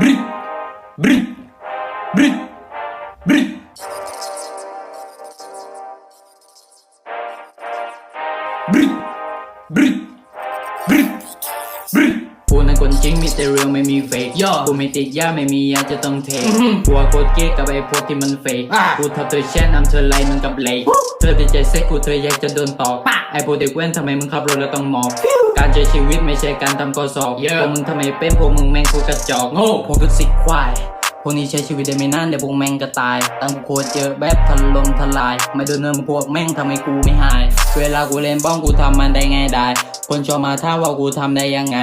บริดบริดบริดบริดบริดบริดบริดบริดกูนั้นคนจริงมีแต่เรื่องไม่มีเฟกย่อกูไม่ติดยาไม่มียาจะต้องเทอื้อหือกูว่าโคตรเก๊กกับไอ้พวกที่มันเฟกอะกูทำตัวแช่นำเธอไล่มันกับเหล็กเธอติดใจเซ็กกูเธออยากจะโดนตอกไอ้พวกเด็กแว้นทำไมมึงขับรถแล้วต้องหมอบ การใช้ชีวิตไม่ใช่การทำข้อสอบเยอะพวกมึงทำไมเป็นพวกมึงแม่งกูกระจอกโง่พวกทุกสิกควายพวกนี้ใช้ชีวิตได้ไม่นานเดี๋ยวพวกแม่งก็ตาย ตั้งโคตรเยอะแบบทะลมทลาย ไม่โดนเนินพวกแม่งทำให้กูไม่หาย เวลากูเล่นบ้องกูทำมันได้ไงได้ คนชอบมาท้าว่ากูทำได้ยังไง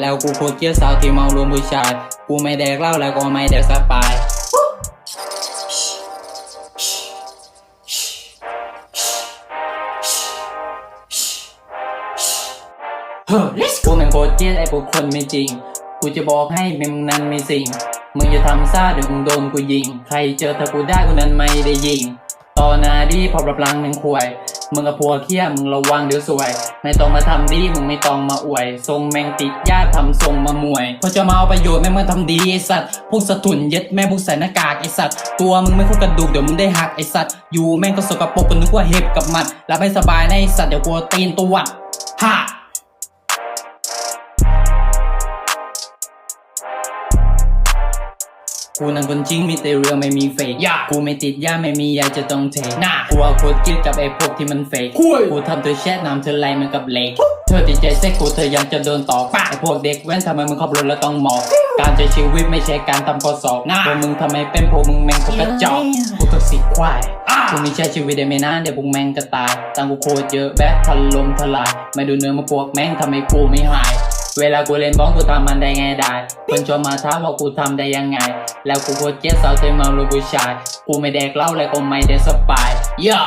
แล้วกูโคตรเกลียดสาวที่เมารวมผู้ชาย กูไม่แดกเหล้าแล้วก็ไม่แดกสปาย เฮ้อ let's กูแม่งโคตรเกลียดไอ้พวกคนไม่จริง กูจะบอกให้มึงนั้นไม่สิ่ง มึงจะทำซ่าเดี๋ยวมึงโดนกูยิง ใครเจอถ้ากูได้กูนั้นไม่ได้ยิง ตอหนาดีพอรับรังแม่งควย มึงกับพัวเคี้ยมึงระวังเดี๋ยวสวย ไม่ต้องมาทำดีมึงไม่ต้องมาอวย ทรงแม่งติดญาติทำทรงมามวย พอจะมาเอาประโยชน์แม่งมาทำดีไอสัตว์ พวกสะทุนเย็ดแม่พวกใส่หน้ากากไอสัตว์ ตัวมึงไม่คู่กระดูกเดี๋ยวมึงได้หักไอสัตว์ อยู่แม่งก็สกปรกกันนึกว่าเห็บกับหมัดรับให้สบายนะไอสัตว์เดี๋ยวกลัวตีนตัวฮ่า กูนั้นคนจริงมีแต่เรื่องไม่มีเฟกอย่ากูไม่ติดยาไม่มียาจะต้องเทน่ะกูเอาโคตรกิ๊กกับไอ้พวกที่มันเฟกคุยกูทำเธอแชทน้ำเธอไล่มันกับเหล็กเธอติดใจเซ็กกูเธอยังจะโดนตอกปะไอ้พวกเด็กแว้นทำไมมึงขับรถแล้วต้องหมอบการใช้ชีวิตไม่ใช่การทำข้อสอบน่ะพวกมึงทำไมเป็นพวกมึงแม่งพวกกระจอกพวกตัวสิควายอะพวกนี้ใช้ชีวิตได้ไม่นานเดี๋ยวพวกแม่งก็ตายตังกูโคตรเยอะแบบทะลมทลายไม่ดูเนื้อมาพวกแม่งทำให้กูไม่หาย เวลากูเล่นบ้องกูทำมันได้ไงได้คนชอบมาท้ามว่ากูทำได้ยังไง แล้วกูโคตรเจ๊สาวเต็มาลูกผู้ชาย กูไม่แดกเหล้าเลยกูไม่ได้สปายย่า